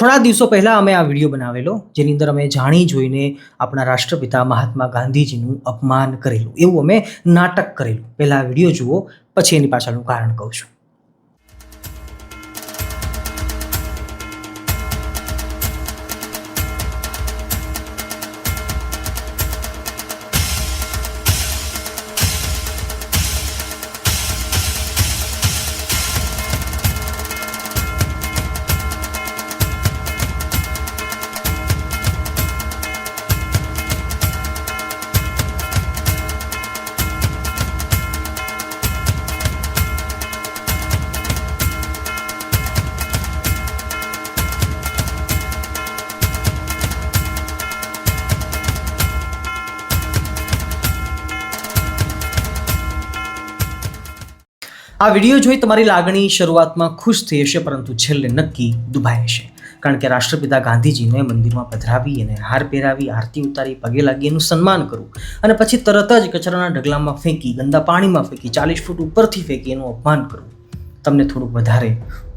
થોડા દિવસો પહેલાં અમે આ વીડિયો બનાવેલો, જેની અંદર અમે જાણી જોઈને આપણા રાષ્ટ્રપિતા મહાત્મા ગાંધીજીનું અપમાન કરેલું, એવું અમે નાટક કરેલું. પહેલાં વીડિયો જુઓ, પછી એની પાછળનું કારણ કહું છું. આ વીડિયો જોઈ તમારી લાગણી શરૂઆતમાં ખુશ થઈ હશે, પરંતુ છેલ્લે નક્કી દુભાઈ હશે. કારણ કે રાષ્ટ્રપિતા ગાંધીજીને મંદિરમાં પધરાવી અને હાર પહેરાવી, આરતી ઉતારી, પગે લાગી એનું સન્માન કરવું અને પછી તરત જ કચરાના ઢગલામાં ફેંકી, ગંદા પાણીમાં ફેંકી, ચાલીસ ફૂટ ઉપરથી ફેંકી એનું અપમાન કરવું તમને થોડુંક વધારે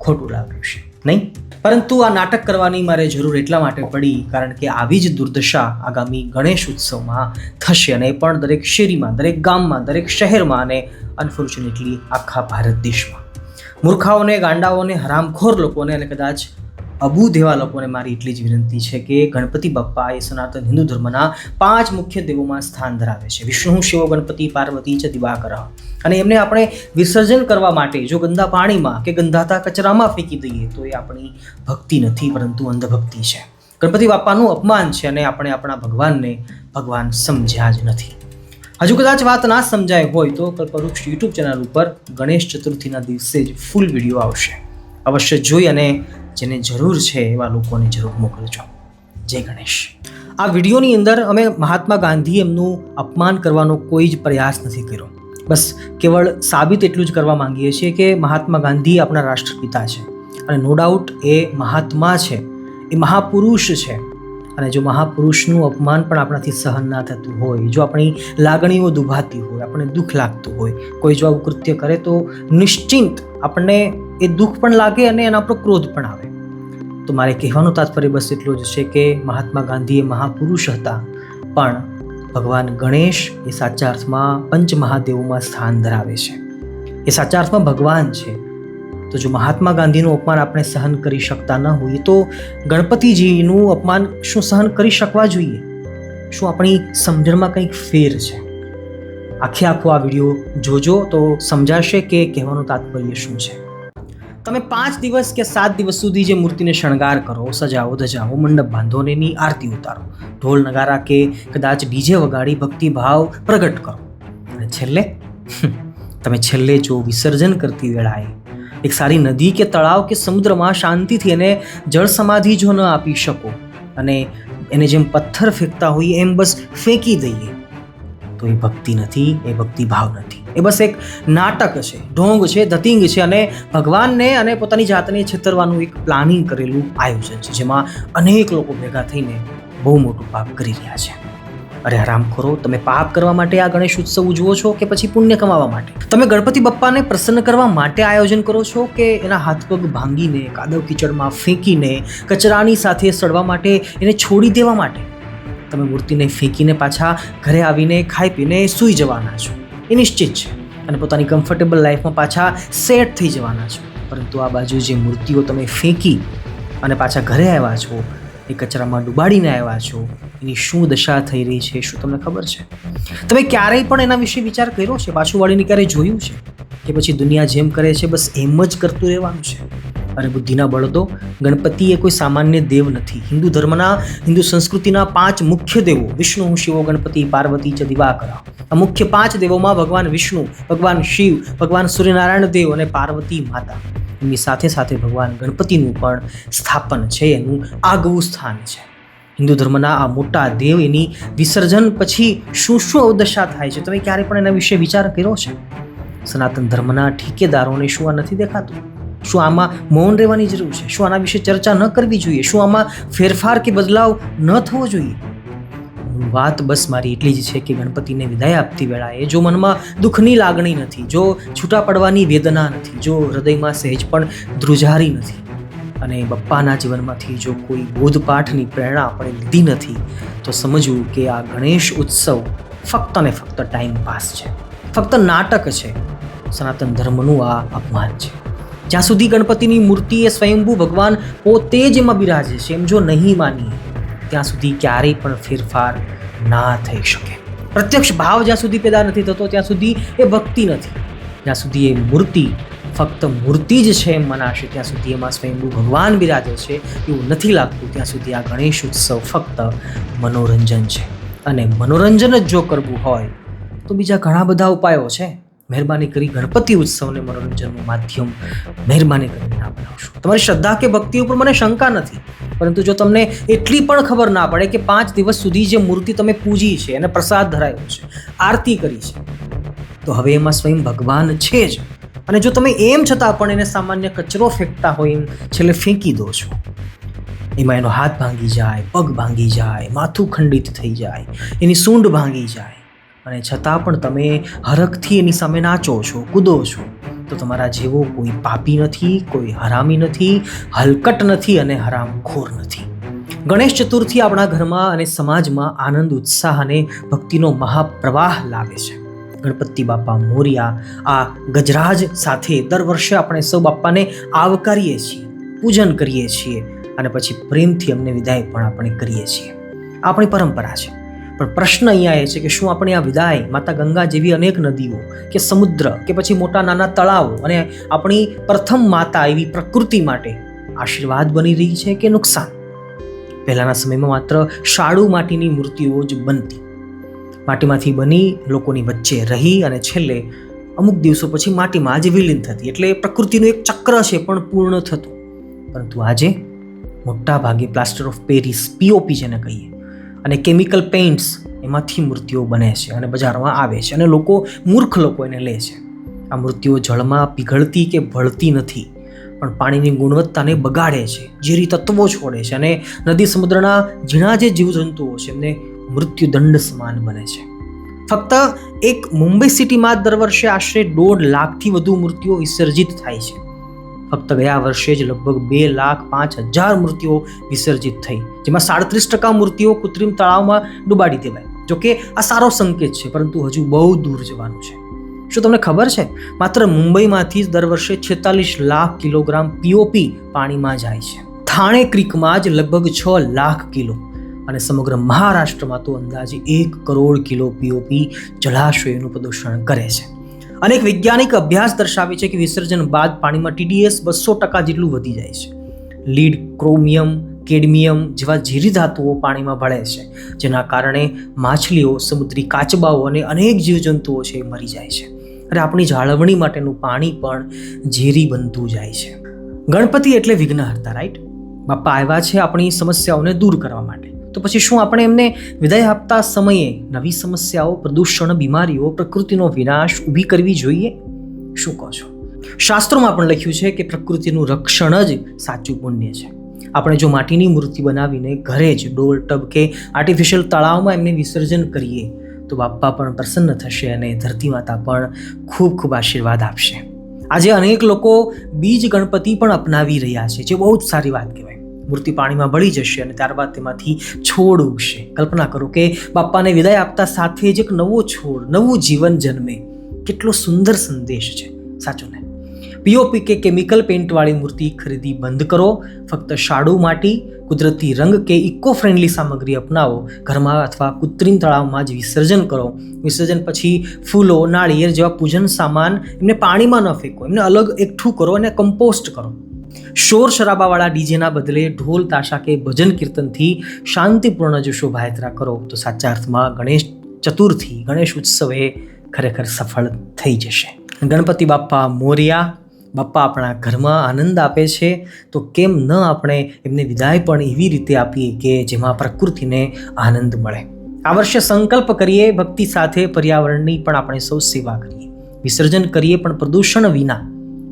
ખોટું લાગ્યું છે નહીં? પરંતુ આ નાટક કરવાની મારે જરૂર એટલા માટે પડી, કારણ કે આવી જ દુર્દશા આગામી ગણેશ ઉત્સવમાં થશે અને એ પણ દરેક શેરીમાં, દરેક ગામમાં, દરેક શહેરમાં અને અનફોર્ચ્યુનેટલી આખા ભારત દેશમાં. મૂર્ખાઓને, ગાંડાઓને, હરામખોર લોકોને અને કદાચ અબુ દેવા લોકોને મારી એટલી જ વિનંતી છે કે ગણપતિ બાપ્પા એ સનાતન હિન્દુ ધર્મના પાંચ મુખ્ય દેવોમાં સ્થાન ધરાવે છે. વિષ્ણુ, શિવ, ગણપતિ, પાર્વતી છે દિવાકર. અને એમને આપણે વિસર્જન કરવા માટે જો ગંદા પાણીમાં કે ગંધાતા કચરામાં ફેંકી દઈએ, તો એ આપણી ભક્તિ નથી, પરંતુ અંધભક્તિ છે. ગણપતિ બાપ્પાનું અપમાન છે અને આપણે આપણા ભગવાનને ભગવાન સમજ્યા જ નથી. હજુ કદાચ વાત ના સમજાય હોય તો કલ્પવૃક્ષ યુટ્યુબ ચેનલ ઉપર ગણેશ ચતુર્થીના દિવસે જ ફૂલ વીડિયો આવશે. અવશ્ય જોઈ અને જેને જરૂર છે એવા લોકોને જરૂર મોકલજો. જય ગણેશ. આ વિડીયોની અંદર અમે મહાત્મા ગાંધી એમનું અપમાન કરવાનો કોઈ જ પ્રયાસ નથી કર્યો. બસ કેવળ સાબિત એટલું જ કરવા માંગીએ છીએ કે મહાત્મા ગાંધી આપણા રાષ્ટ્રપિતા છે. અને નો ડાઉટ એ મહાત્મા છે. એ મહાપુરુષ છે. અને જો મહાપુરુષનું અપમાન પણ આપણાથી સહન ના થતું હોય, જો આપણી લાગણીઓ દુભાતી હોય, આપણને દુઃખ લાગતું હોય, કોઈ જો આવું કૃત્ય કરે તો નિશ્ચિંત આપણને એ દુઃખ પણ લાગે અને એના પર ક્રોધ પણ આવે. તો મારે કહેવાનું તાત્પર્ય બસ એટલું જ છે કે મહાત્મા ગાંધી એ મહાપુરુષ હતા, પણ ભગવાન ગણેશ એ સાચા અર્થમાં પંચ મહાદેવોમાં સ્થાન ધરાવે છે. એ સાચા અર્થમાં ભગવાન છે. તો જો મહાત્મા ગાંધીનું અપમાન આપણે સહન કરી શકતા ન હોઈએ, તો ગણપતિજીનું અપમાન શું સહન કરી શકવા જોઈએ? શું આપણી સમજણમાં કંઈક ફેર છે? આખે આખો આ વીડિયો જોજો તો સમજાશે કે કહેવાનું તાત્પર્ય શું છે. તમે પાંચ દિવસ કે સાત દિવસ સુધી જે મૂર્તિને શણગાર કરો, સજાવો, ધજાવો, મંડપ બાંધો ને એની આરતી ઉતારો, ઢોલ નગારા કે કદાચ ડીજે વગાડી ભક્તિભાવ પ્રગટ કરો. અને છેલ્લે તમે છેલ્લે જો વિસર્જન કરતી વેળાએ એક સારી નદી કે તળાવ કે સમુદ્રમાં શાંતિથી એને જળ સમાધિ જો ન આપી શકો અને એને જેમ પથ્થર ફેંકતા હોઈએ, એમ બસ ફેંકી દઈએ, તો એ ભક્તિ નથી, એ ભક્તિ ભાવ નથી. એ બસ એક નાટક છે, ઢોંગ છે ધતિંગ છે અને ભગવાનને અને પોતાની જાતને છેતરવાનું એક પ્લાનિંગ કરેલું આયોજન છે, જેમાં અનેક લોકો ભેગા થઈને બહુ મોટું પાપ કરી રહ્યા છે. અરે હરામખોરો તમે પાપ કરવા માટે આ ગણેશ ઉત્સવ ઉજવો છો કે પછી પુણ્ય કમાવા માટે? તમે ગણપતિ બપ્પાને પ્રસન્ન કરવા માટે આયોજન કરો છો કે એના હાથ પગ ભાંગીને, કાદવ કિચડમાં ફેંકીને, કચરાની સાથે સડવા માટે એને છોડી દેવા માટે? તમે મૂર્તિને ફેંકીને પાછા ઘરે આવીને ખાઈ પીને સૂઈ જવાના છો. એ નિશ્ચિત છે. અને પોતાની કમ્ફર્ટેબલ લાઈફમાં પાછા સેટ થઈ જવાના છો. પરંતુ આ બાજુ જે મૂર્તિઓ તમે ફેંકી અને પાછા ઘરે આવ્યા છો એ કચરામાં ડુબાડીને આવ્યા છો. એની શું દશા થઈ રહી છે, શું તમને ખબર છે? તમે ક્યારેય પણ એના વિશે વિચાર કર્યો છે? પાછું ક્યારેય જોયું છે? કે પછી દુનિયા જેમ કરે છે, બસ એમ જ કરતું રહેવાનું છે? અરે બુદ્ધિના બળદો ગણપતિ એ કોઈ સામાન્ય દેવ નથી. હિન્દુ ધર્મના, હિન્દુ સંસ્કૃતિના પાંચ મુખ્ય દેવો, વિષ્ણુ, શિવો, ગણપતિ, પાર્વતી, ચ, દિવાકરા. આ મુખ્ય પાંચ દેવોમાં ભગવાન વિષ્ણુ, ભગવાન શિવ, ભગવાન સૂર્યનારાયણ દેવ અને પાર્વતી માતા. એમની સાથે સાથે ભગવાન ગણપતિનું પણ સ્થાપન છે, એનું આગવું સ્થાન છે. હિન્દુ ધર્મના આ મોટા દેવ એની વિસર્જન પછી શું શું અવદશા થાય છે? તમે ક્યારે પણ એના વિશે વિચાર કર્યો છે? સનાતન ધર્મના ઠેકેદારોને શું આ નથી દેખાતું? શું આમાં મૌન રહેવાની જરૂર છે? શું આના વિશે ચર્ચા ન કરવી જોઈએ? શું આમાં ફેરફાર કે બદલાવ ન થવો જોઈએ? વાત બસ મારી એટલી જ છે કે ગણપતિને વિદાય આપતી વેળાએ જો મનમાં દુઃખની લાગણી નથી, જો છૂટા પડવાની વેદના નથી, જો હૃદયમાં સહેજ પણ ધ્રુજારી નથી અને બપ્પાના જીવનમાંથી જો કોઈ બોધપાઠની પ્રેરણા આપણે લીધી નથી, તો સમજવું કે આ ગણેશ ઉત્સવ ફક્ત ને ફક્ત ટાઈમ પાસ છે, ફક્ત નાટક છે, સનાતન ધર્મનું આ અપમાન છે. જ્યાં સુધી ગણપતિની મૂર્તિ એ સ્વયંભૂ ભગવાન પોતે જ એમાં બિરાજે છે, એમ જો નહીં માનીએ, ત્યાં સુધી ક્યારેય પણ ફેરફાર ના થઈ શકે. પ્રત્યક્ષ ભાવ જ્યાં સુધી પેદા નથી થતો, ત્યાં સુધી એ ભક્તિ નથી. જ્યાં સુધી એ મૂર્તિ, ફક્ત મૂર્તિ જ છે એમ મનાશે, ત્યાં સુધી એમાં સ્વયંભૂ ભગવાન બિરાજે છે એવું નથી લાગતું. ત્યાં સુધી આ ગણેશ ઉત્સવ ફક્ત મનોરંજન છે. અને મનોરંજન જ જો કરવું હોય, તો બીજા ઘણા બધા ઉપાયો છે. મહેરબાની કરી ગણપતિ ઉત્સવને મનોરંજનનું માધ્યમ મહેરબાની કરીને ના બનાવશો. તમારી શ્રદ્ધા કે ભક્તિ ઉપર મને શંકા નથી, પરંતુ જો તમને એટલી પણ ખબર ના પડે કે પાંચ દિવસ સુધી જે મૂર્તિ તમે પૂજી છે અને પ્રસાદ ધરાયો છે, આરતી કરી છે, તો હવે એમાં સ્વયં ભગવાન છે જ. અને જો તમે એમ છતાં પણ એને સામાન્ય કચરો ફેંકતા હોય એમ છેલ્લે ફેંકી દો છો. એમાં એનો હાથ ભાંગી જાય, પગ ભાંગી જાય, માથું ખંડિત થઈ જાય, એની સૂંઢ ભાંગી જાય અને છતાં પણ તમે હરખથી એની સામે નાચો છો, કૂદો છો, તો તમારા જેવો કોઈ પાપી નથી, કોઈ હરામી નથી, હલકટ નથી અને હરામખોર નથી. ગણેશ ચતુર્થી આપણા ઘરમાં અને સમાજમાં આનંદ, ઉત્સાહ અને ભક્તિનો મહાપ્રવાહ લાવે છે. ગણપતિ બાપા મોરિયા આ ગજરાજ સાથે દર વર્ષે આપણે સૌ બાપાને આવકારીએ છીએ, પૂજન કરીએ છીએ અને પછી પ્રેમથી અમને વિદાય પણ આપણે કરીએ છીએ. આપણી પરંપરા છે. પણ પ્રશ્ન અહીંયા એ છે કે શું આપણે આ વિદાય માતા ગંગા જેવી અનેક નદીઓ કે સમુદ્ર કે પછી મોટા નાના તળાવો અને આપણી પ્રથમ માતા એવી પ્રકૃતિ માટે આશીર્વાદ બની રહી છે કે નુકસાન? પહેલાંના સમયમાં માત્ર શાળુ માટીની મૂર્તિઓ જ બનતી. માટીમાંથી બની લોકોની વચ્ચે રહી અને છેલ્લે અમુક દિવસો પછી માટીમાં જ વિલીન થતી. એટલે પ્રકૃતિનું એક ચક્ર છે પણ પૂર્ણ થતું. પરંતુ આજે મોટા ભાગે પ્લાસ્ટર ઓફ પેરિસ પીઓપી જેને કહીએ અને કેમિકલ પેઇન્ટ્સ એમાંથી મૂર્તિઓ બને છે અને બજારમાં આવે છે અને લોકો મૂર્ખ લોકો એને લે છે. આ મૂર્તિઓ જળમાં પીઘળતી કે ભળતી નથી, પણ પાણીની ગુણવત્તાને બગાડે છે, ઝેરી તત્વો છોડે છે અને નદી સમુદ્રના ઝીણા જે જીવજંતુઓ છે એમને મૃત્યુદંડ સમાન બને છે. ફક્ત એક મુંબઈ સિટીમાં દર વર્ષે આશરે દોઢ લાખથી વધુ મૂર્તિઓ વિસર્જિત થાય છે. ફક્ત ગયા વર્ષે જ લગભગ બે લાખ પાંચ હજાર મૂર્તિઓ વિસર્જિત થઈ, જેમાં સાડત્રીસ ટકા મૂર્તિઓ કૃત્રિમ તળાવમાં ડૂબાડી દેવાય જોકે આ સારો સંકેત છે, પરંતુ હજુ બહુ દૂર જવાનું છે. શું તમને ખબર છે? માત્ર મુંબઈમાંથી જ દર વર્ષે છેતાલીસ લાખ કિલોગ્રામ પીઓપી પાણીમાં જાય છે. થાણે ક્રીકમાં જ લગભગ છ લાખ કિલો. અને સમગ્ર મહારાષ્ટ્રમાં તો અંદાજે એક કરોડ કિલો પીઓપી જળાશયોનું પ્રદૂષણ કરે છે. અનેક વૈજ્ઞાનિક અભ્યાસ દર્શાવે છે કે વિસર્જન બાદ પાણીમાં ટીડીએસ બસો ટકા જેટલું વધી જાય છે. લીડ, ક્રોમિયમ, કેડમિયમ જેવા ઝેરી ધાતુઓ પાણીમાં ભળે છે, જેના કારણે માછલીઓ, સમુદ્રી કાચબાઓ અને અનેક જીવજંતુઓ છે એ મરી જાય છે. અને આપણી જાળવણી માટેનું પાણી પણ ઝેરી બનતું જાય છે. ગણપતિ એટલે વિઘ્નહર્તા રાઈટ બાપા આવ્યા છે આપણી સમસ્યાઓને દૂર કરવા માટે. તો પછી શું આપણે એમને વિદાય આપતા સમયે નવી સમસ્યાઓ, પ્રદૂષણ, બીમારીઓ, પ્રકૃતિનો વિનાશ ઊભી કરવી જોઈએ? શું કહો છો? શાસ્ત્રોમાં પણ લખ્યું છે કે પ્રકૃતિનું રક્ષણ જ સાચું પુણ્ય છે. આપણે જો માટીની મૂર્તિ બનાવીને ઘરે જ ડોલ ટબ કે આર્ટિફિશિયલ તળાવમાં એમને વિસર્જન કરીએ, તો બાપ્પા પણ પ્રસન્ન થશે અને ધરતી માતા પણ ખૂબ ખૂબ આશીર્વાદ આપશે. આજે અનેક લોકો બીજ ગણપતિ પણ અપનાવી રહ્યા છે, જે બહુ જ સારી વાત કહેવાય. મૂર્તિ પાણીમાં ભળી જશે અને ત્યારબાદ તેમાંથી છોડ ઉગશે. કલ્પના કરો કે બાપ્પાને વિદાય આપતા સાથે જ એક નવો છોડ, નવું જીવન જન્મે. કેટલો સુંદર સંદેશ છે. સાચો ને? પીઓપી કે કેમિકલ પેઇન્ટવાળી મૂર્તિ ખરીદી બંધ કરો. ફક્ત શાડુ માટી, કુદરતી રંગ કે ઇકો ફ્રેન્ડલી સામગ્રી અપનાવો. ઘરમાં અથવા કૃત્રિમ તળાવમાં જ વિસર્જન કરો. વિસર્જન પછી ફૂલો, નાળિયેર જેવા પૂજન સામાન એમને પાણીમાં ન ફેંકો. એમને અલગ એકઠું કરો અને કમ્પોસ્ટ કરો. શોર શરાબાવાળા ડીજેના બદલે ઢોલ તાશા કે ભજન કીર્તનથી શાંતિપૂર્ણ જો શોભાયાત્રા કરો તો સાચા અર્થમાં ગણેશ ચતુર્થી ગણેશ ઉત્સવે ખરેખર સફળ થઈ જશે ગણપતિ બાપ્પા મોરિયા બાપ્પા આપણા ઘરમાં આનંદ આપે છે તો કેમ ન આપણે એમને વિદાય પણ એવી રીતે આપીએ કે જેમાં પ્રકૃતિને આનંદ મળે આ વર્ષે સંકલ્પ કરીએ ભક્તિ સાથે પર્યાવરણની પણ આપણે સૌ સેવા કરીએ વિસર્જન કરીએ પણ પ્રદૂષણ વિના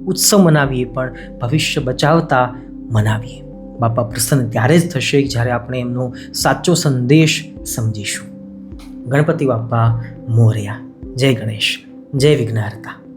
ઉત્સવ મનાવીએ, પણ ભવિષ્ય બચાવતા મનાવીએ. બાપા પ્રસન્ન ત્યારે જ થશે જ્યારે આપણે એમનો સાચો સંદેશ સમજીશું. ગણપતિ બાપા મોર્યા. જય ગણેશ. જય વિઘ્નહર્તા.